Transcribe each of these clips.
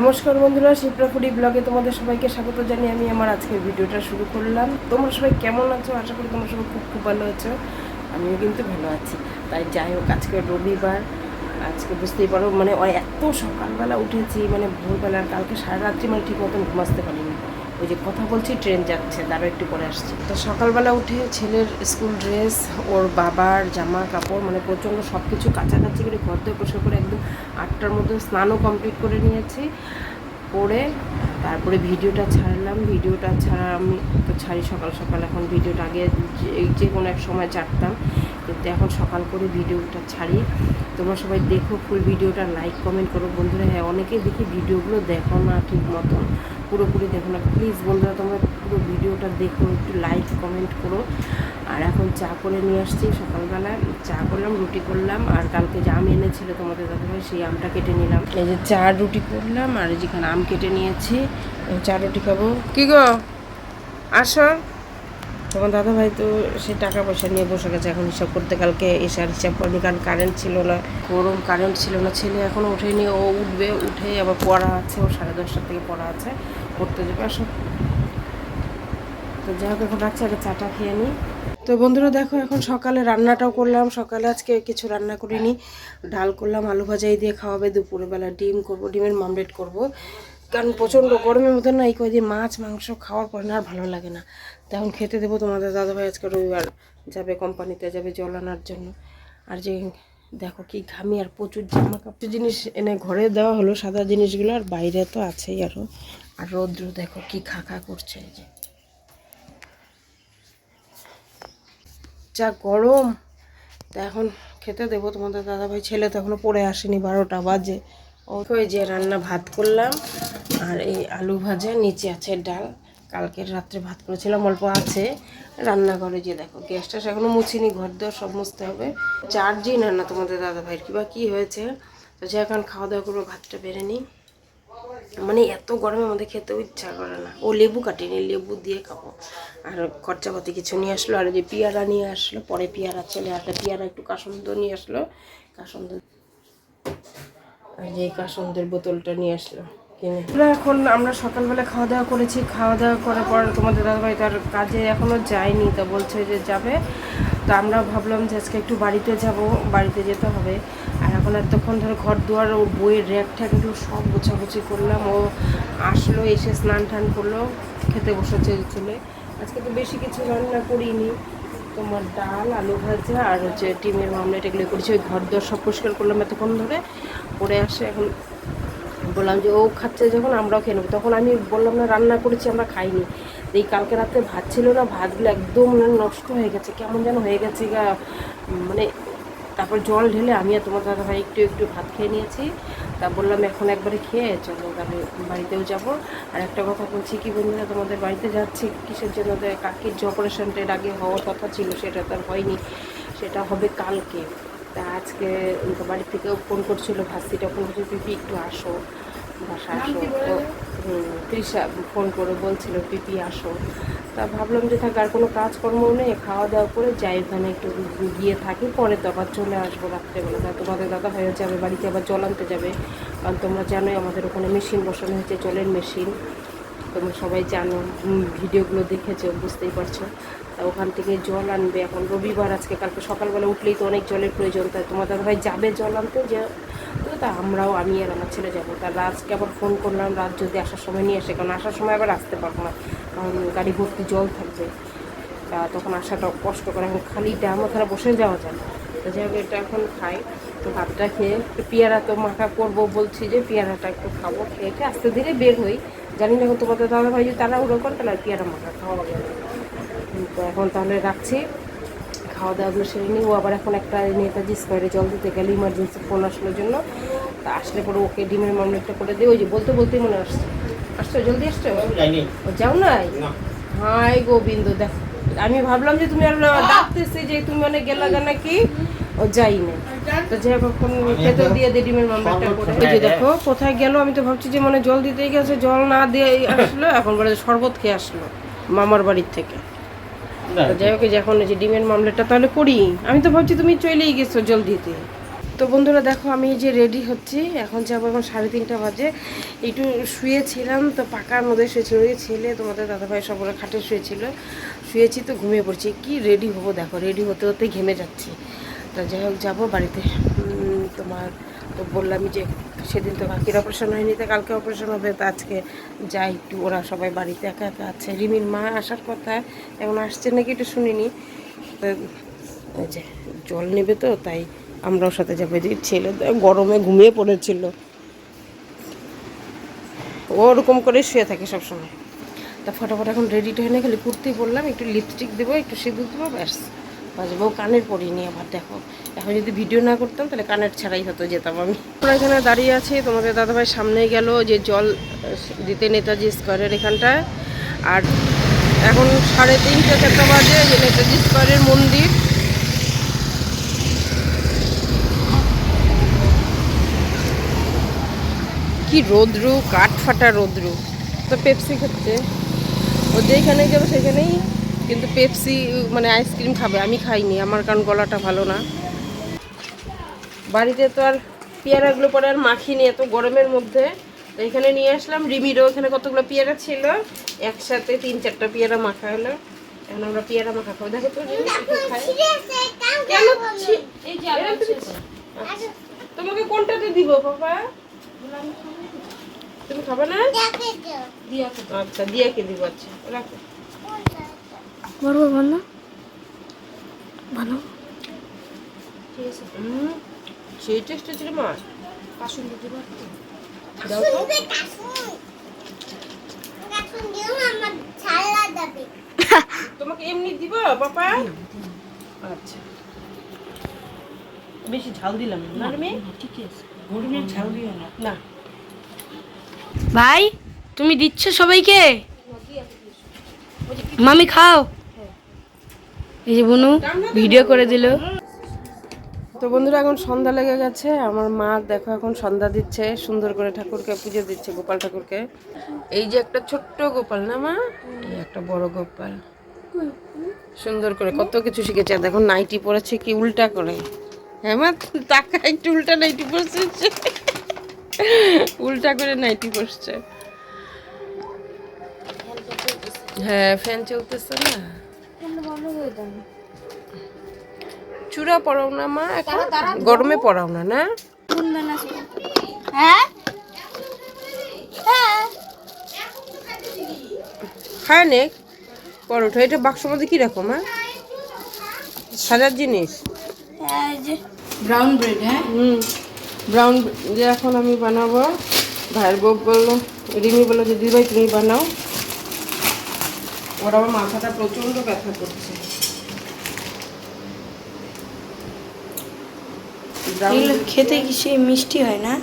নমস্কার বন্ধুরা শিপ্রাফুডি ব্লগে তোমাদের সবাইকে স্বাগত জানিয়ে আমি আমার আজকের ভিডিওটা শুরু করলাম। তোমরা সবাই কেমন আছো? আশা করি তোমরা সবাই খুব খুব ভালো আছো। আমিও কিন্তু ভালো আছি। তাই যাই হোক, আজকে রবিবার। আজকে বুঝতেই পারো মানে এত সকালবেলা উঠেছি মানে ভোরবেলা কালকে সারা রাত্রি মানে ঠিক মতন ঘুমাতে পারিনি। ওই যে কথা বলছি, ট্রেন যাচ্ছে তারও একটু পরে আসছি। তো সকালবেলা উঠে ছেলের স্কুল ড্রেস, ওর বাবার জামা কাপড় মানে প্রচণ্ড সব কিছু কাছাকাছি করে, ঘর দিয়ে বসে করে একদম আটটার মধ্যে স্নানও কমপ্লিট করে নিয়েছি। করে তারপরে ভিডিওটা ছাড়লাম। ভিডিওটা ছাড়া আমি তো ছাড়ি সকাল সকাল, এখন ভিডিওটা আগে যে- যে কোনো এক সময় ছাড়তাম। কিন্তু এখন সকাল করে ভিডিওটা ছাড়ি। তোমরা সবাই দেখো ফুল ভিডিওটা লাইক কমেন্ট করো। বন্ধুরা হ্যাঁ অনেকেই দেখি ভিডিওগুলো দেখো না ঠিক মতন। পুরোপুরি দেখো না। প্লিজ বন্ধুরা, তোমরা পুরো ভিডিওটা দেখো, একটু লাইক কমেন্ট করো। আর এখন চা করে নিয়ে আসছি সকালবেলা। চা করলাম, রুটি করলাম, আর কালকে যে আম এনেছিল তোমাদের দাদাভাই, সেই আমটা কেটে নিলাম। এই যে চা, রুটি করলাম, আর যেখানে আম কেটে নিয়েছি চা, রুটি খাব। কি গো? আসো। তোমার দাদাভাই তো সে টাকা পয়সা নিয়ে বসে গেছে, এখন হিসাব করতে কালকে এসে আর হিসাব করেনি, কারণ কারেন্ট ছিল না, গরম কারেন্ট ছিল না, ছেলে এখনও ওঠেনি, ও উঠবে, উঠে আবার পড়া আছে, ও সাড়ে দশটার থেকে পড়া আছে, পড়তে যাবে, আসো। তো যাই হোক, এখন রাখছি, আগে চাটা খেয়ে নিই তো বন্ধুরা দেখো, এখন সকালে রান্নাটাও করলাম, সকালে আজকে কিছু রান্না করিনি। ডাল করলাম, আলু ভাজাই দিয়ে খাওয়াবে, দুপুরবেলা ডিম করব, ডিমের মামলেট করব। কারণ প্রচণ্ড গরমের মধ্যে না এই কয়েকদিন মাছ, মাংস খাওয়ার পরে না আর ভালো লাগে না। তো এখন খেতে দেবো তোমাদের দাদাভাই আজকে রবিবার যাবে কোম্পানিতে, যাবে জল আনার জন্য। আর যে দেখো কি ঘামি আর প্রচুর জামা কাপড় জিনিস এনে ঘরে দেওয়া হলো, সাদা জিনিসগুলো আর বাইরে তো আছেই আরও আর রৌদ্র দেখো কি খা খা করছে এই যে। যা গরম। তা এখন খেতে দেবো তোমাদের দাদাভাই। ছেলে তো এখনও পড়ে আসেনি বারোটা বাজে। ওই যে রান্না ভাত করলাম। আর এই আলু ভাজা, নিচে আছে ডাল। কালকের রাত্রে ভাত করেছিলাম, অল্প আছে। রান্নাঘরে যে দেখো, গ্যাসটা এখনও মুছিনি ঘর দেওয়া সব মুছতে হবে। চার্জই না না তোমাদের দাদাভাইয়ের কিবা কি হয়েছে। তো যে এখন খাওয়া দাওয়া করব, ভাতটা বেড়ে নিই। মানে এত গরমে আমাদের খেতেও ইচ্ছা করে না। ও লেবু কাটিনি, লেবু দিয়ে খাব। আর খরচাপাতি কিছু নিয়ে আসলো, আর যে পেয়ারা নিয়ে আসলো, পরে পেয়ারা ছেলে একটা পেয়ারা, একটু কাসন্দ নিয়ে আসলো। কাসন্দ আর যে কাসন্দের বোতলটা নিয়ে আসলো। কিনে। আমরা এখন আমরা সকালবেলা খাওয়া দাওয়া করেছি। খাওয়া দাওয়া করার পর তোমাদের দাদাভাই তার কাজে এখনও যায়নি, তা বলছে যে যাবে। তো আমরা ভাবলাম যে আজকে একটু বাড়িতে যাব, বাড়িতে যেতে হবে। আর এখন এতক্ষণ ধরে ঘর দুয়ার ও বইয়ের র্যাক ট্যাক এগুলো সব গোছাগুছি করলাম। ও আসলো, এসে স্নান টান করল, খেতে বসেছে চলে। আজকে তো বেশি কিছু রান্না করিনি। তোমার ডাল, আলু ভাজা আর হচ্ছে ডিমের মামলেট এগুলো করেছি। ওই ঘর দর সব পরিষ্কার করলাম এতক্ষণ ধরে। পরে আসে এখন বললাম যে, ও খাচ্ছে যখন, আমরাও খেয়ে নেব। তখন আমি বললাম, না, রান্না করেছি, আমরা খাইনি। এই কালকে রাতে ভাত ছিল না, ভাতগুলো একদম নষ্ট হয়ে গেছে, কেমন যেন হয়ে গেছে গা। মানে তারপর জল ঢেলে আমি আর তোমার দাদা ভাই একটু একটু ভাত খেয়ে নিয়েছি। তা বললাম, এখন একবারে খেয়ে চলো, তাহলে বাড়িতেও যাব। আর একটা কথা বলছি কি বন্ধুরা, তোমাদের বাড়িতে যাচ্ছি, কিসের জন্য কাকির যে অপারেশনটা এর আগে হওয়ার কথা ছিল, সেটা তো আর হয়নি, সেটা হবে কালকে। তা আজকে তো বাড়ি থেকেও ফোন করছিল ভাস্তিটা ফোন করছিল পিপি একটু আসো বাসা আসো। তো তৃষা ফোন করে বলছিল পিপি আসো। তা ভাবলাম যে থাক আর কোনো কাজকর্ম নেই খাওয়া দাওয়া করে যাই ওখানে একটু গিয়ে থাকি পরে তো আবার চলে আসব রাত্রেবেলা। তা তোমাদের দাদা হয়ে যাবে বাড়িতে আবার জল আনতে যাবে। কারণ তোমরা জানোই আমাদের ওখানে মেশিন বসানো হয়েছে জলের মেশিন। তোমরা সবাই জানো ভিডিওগুলো দেখেছ, বুঝতেই পারছ। তা ওখান থেকে জল আনবে। এখন রবিবার, আজকে কালকে সকালবেলা উঠলেই তো অনেক জলের প্রয়োজন। তাই তোমার দাদাভাই যাবে জল আনতে? যে, তো তা আমরাও, আমি আর আমার ছেলে যাব। তা রাজকে আবার ফোন করলাম, রাত যদি আসার সময় নিয়ে আসে, কারণ আসার সময় আবার আসতে পারব না, কারণ গাড়ি ভর্তি জল থাকবে। তা তখন আসাটা কষ্ট করে, এখন খালি ড্যাম, ওখানে বসে যাওয়া যায়। না তো যাই হোক, এটা এখন খাই। তো ভাতটা খেয়ে, একটু পেয়ারা তো মাখা করব বলছি যে, পেয়ারাটা একটু খাব খেয়ে খেয়ে আস্তে ধীরে বের হই। জানি না এখন তোমাদের দাদা ভাই যদি তারা করে তাহলে আর পেয়ারা মাখা খাওয়া না। তো এখন তাহলে রাখছি। খাওয়া দাওয়াগুলো সেরে নিই। ও আবার এখন একটা নেতাজি স্কোয়ারে জল দিতে গেলে ইমার্জেন্সি ফোন আসলোর জন্য। তা আসলে পরে ওকে ডিমের মামলেটটা করে দিই। ওই যে বলতে বলতেই মনে আসছে। আসছো? জলদি আসছো? ও যাও নাই? হাই গোবিন্দ দেখ আমি ভাবলাম যে তুমি আর ডাকতেছি যে তুমি মানে গেলা নাকি? ও যাই না তো যে এখন খেতে দিয়ে দিয়ে ডিমের মামলাটা করে। ওই যে দেখো কোথায় গেল? আমি তো ভাবছি যে মানে জল দিতেই গেছে জল না দিয়ে আসলো এখন বলে শরবত খেয়ে আসলো মামার বাড়ির থেকে। যাই হোক এখন যে ডিমের মামলাটা তাহলে করি। আমি তো ভাবছি তুমি চলেই গেছো জল দিতে। তো বন্ধুরা দেখো আমি যে রেডি হচ্ছি। এখন যাব এখন সাড়ে তিনটা বাজে। একটু শুয়েছিলাম তো পাকার মধ্যে শুয়েছিল। ওই ছেলে তোমাদের দাদাভাই সকলে খাটে শুয়েছিল। শুয়েছি তো ঘুমিয়ে পড়ছি। কি রেডি হব দেখো রেডি হতে হতে ঘেমে যাচ্ছি। তা যাই হোক, যাব বাড়িতে। তোমার তো বললাম যে সেদিন তো কাকির অপারেশন হয়নি, তো কালকে অপারেশন হবে, তো আজকে যাই একটু, ওরা সবাই বাড়িতে একা একা আছে। রিমির মা আসার কথা এখন আসছে নাকি একটু শুনিনি। যে জল নেবে তো, তাই আমরাও সাথে যাব। যে ছেলে গরমে ঘুমিয়ে পড়েছিল। ওরকম করে শুয়ে থাকে সবসময়। তা ফটাফট এখন রেডি হয়ে না খালি কুর্তি বললাম, একটু লিপস্টিক দেবো, একটু সিঁদুর দেবো, ব্যাস। বাজবো, কানের পরিনি আবার দেখো। এখন যদি ভিডিও না করতাম, তাহলে কানের ছাড়াই হতো, যেতাম আমি। আমরা এখানে দাঁড়িয়ে আছি, তোমাদের দাদাভাই সামনে গেল যে জল দিতে নেতাজি স্কোয়ারের এখানটায়। আর এখন সাড়ে তিনটে, চারটা বাজে যে নেতাজি স্কোয়ারের মন্দির। কি রোদ্রু, কাঠ ফাটা রোদ্রু। তো পেপসি খাচ্ছে। ও যেখানে যাবে, সেখানেই কিন্তু পেপসি মানে আইসক্রিম খাবে আমি খাইনি আমার কারণ গলাটা ভালো না। বাড়িতে তো আর পেয়ারাগুলো পরে আর মাখিনি এত গরমের মধ্যে। তো এখানে নিয়ে আসলাম রিমিরও এখানে কতগুলো পেয়ারা ছিল? একসাথে তিন চারটা পেয়ারা মাখা হলো। এখন আমরা পেয়ারা মাখা খাব। দেখো তো। তোমাকে কোনটাতে দিব বাবা তুমি খাবে না? আচ্ছা দিয়াকে দিব আচ্ছা রাখো। ভালো ভালো হুম, সেই টেস্ট ছিল মা দাও তো। তোমাকে এমনি দিব বাবা আচ্ছা। বেশি ঝাল দিলাম না ঠিক আছে। গরমের ঝাল দিও না। না। ভাই তুমি দিচ্ছ সবাইকে? মামি খাও। এই যে বনু ভিডিও করে দিল। তো বন্ধুরা, এখন সন্ধ্যা লেগে গেছে। আমার মা দেখো এখন সন্ধ্যা দিচ্ছে, সুন্দর করে ঠাকুরকে পুজো দিচ্ছে, গোপাল ঠাকুরকে। এই যে একটা ছোট্ট গোপাল না মা? এই একটা বড় গোপাল। সুন্দর করে কত কিছু শিখেছে। দেখো নাইটি পরেছে কি উল্টা করে। হ্যাঁ মা, টাকা একটু উল্টা নাইটি পরছে। উল্টা করে নাইটি পরছে। হ্যাঁ ফ্যান চলতেছে না। চূড়া পরাও না মা এখন গরমে পরাও না না? হ্যাঁ? খায় নে পরোটা এটা বাক্স মধ্যে কীরকম হ্যাঁ সাজার জিনিস। ব্রাউন ব্রেড হ্যাঁ? হুম। ব্রাউন যে এখন আমি বানাবো ভাইয়ের বউ বলল রিমি বলল যে দিদিভাই তুমি বানাও। ওর আমার মাথাটা প্রচণ্ড ব্যথা করছে। খেতে কি সে মিষ্টি হয় না?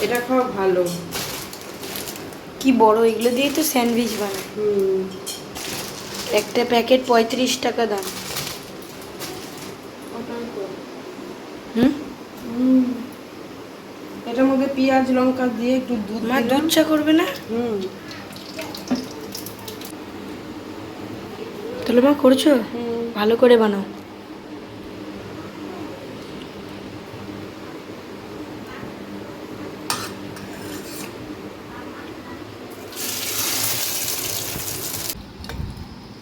এটা খাওয়া ভালো। কি বড় এগুলো দিয়ে তো স্যান্ডউইচ বানায়। একটা প্যাকেট পঁয়ত্রিশ টাকা দাম। হুম? এটার মধ্যে পেঁয়াজ লঙ্কা দিয়ে একটু দুধ মা। দুধ চা করবে না? হুম। তাহলে মা করছ? ভালো করে বানাও।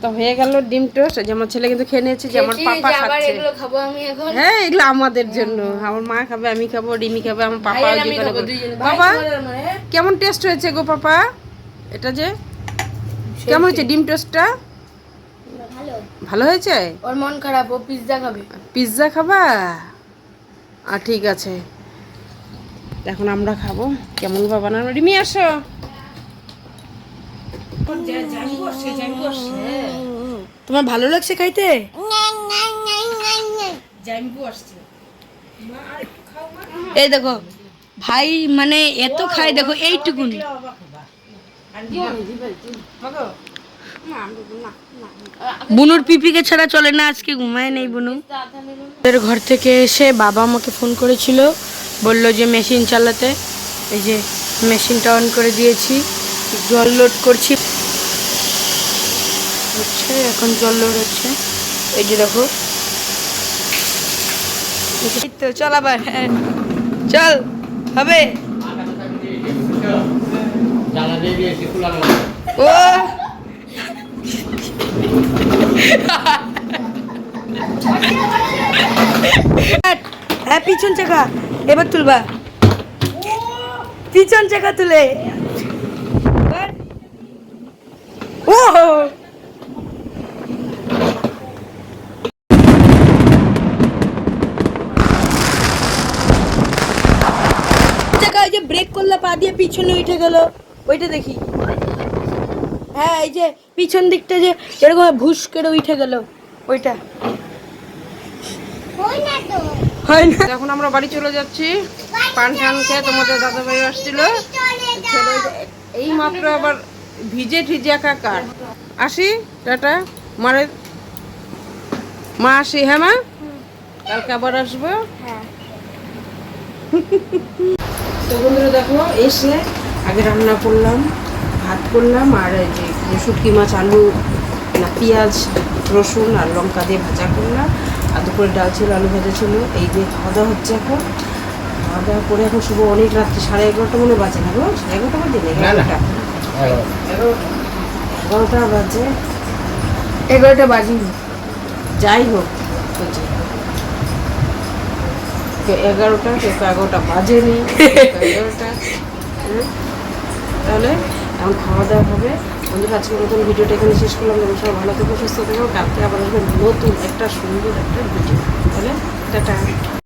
তো হয়ে গেল ডিম টোস্ট। যে আমার ছেলে কিন্তু খেয়ে নিয়েছে যে আমার পাপা খাচ্ছে। খাব হ্যাঁ এগুলো আমাদের জন্য। আমার মা খাবে আমি খাব রিমি খাবে আমার পাপা বাবা কেমন টেস্ট হয়েছে গো পাপা? এটা যে? কেমন হয়েছে ডিম টোস্টটা? ভালো হয়েছে? ওর মন খারাপ ও পিৎজা খাবে। পিৎজা খাবা? আর ঠিক আছে। এখন আমরা খাব। কেমন বা বানানো? রিমি আসো। তোমার ভালো লাগছে খাইতে? এই দেখো ভাই মানে এত খায় দেখো এইটুকুনি। বুনুর পিপিকে ছাড়া চলে না আজকে ঘুমায় নেই বুনু। ওদের ঘর থেকে এসে বাবা আমাকে ফোন করেছিল বলল যে মেশিন চালাতে। এই যে মেশিনটা অন করে দিয়েছি জল লোড করছি। হচ্ছে এখন জল লোড হচ্ছে। এই যে দেখো। তো চল আবার হ্যাঁ। চল হবে। ও হ্যাঁ পিছন চাকা, এবার তুলবা। পিছন চাকা তুলে। ও! চাকা ওই যে ব্রেক করলে, পা দিয়ে পিছনে উঠে গেল। ওইটা দেখি। হ্যাঁ এই যে পিছন দিকটা যে এরকম ভুস করে উঠে গেল ওইটা। হয় না এখন আমরা বাড়ি চলে যাচ্ছি পান টান খেয়ে তোমাদের দাদা ভাই আসছিল এই মাত্র আবার ভিজে ঠিজে একাকার আসি টাটা। মারে। মা আসি হ্যাঁ মা? কালকে আবার আসব। তো বন্ধুরা দেখো এসে আগে রান্না করলাম। ভাত করলাম আর এই যে শুটকি মাছ আলু না পেঁয়াজ রসুন আর লঙ্কা দিয়ে ভাজা করলাম। আর দুপুরে ডাল ছিল আলু ভাজা ছিল। এই যে খাওয়া দাওয়া হচ্ছে এখন। খাওয়া দাওয়া করে এখন শুভ অনেক রাত্রি সাড়ে এগারোটা মনে বাজে না গো? সাড়ে এগারোটা বাজে না? এগারোটা? এগারোটা বাজে। এগারোটা বাজিনি যাই হোক এগারোটা কেউ এগারোটা বাজেনি। এগারোটা? তাহলে এখন খাওয়া দাওয়া হবে। বন্ধুরা, আজকের নতুন ভিডিওটা এখানে শেষ করলাম। যেমন সবাই ভালো থেকো, সুস্থ থেকো। কালকে আবার আসবেন নতুন একটা সুন্দর একটা ভিডিও তাহলে, টাটা।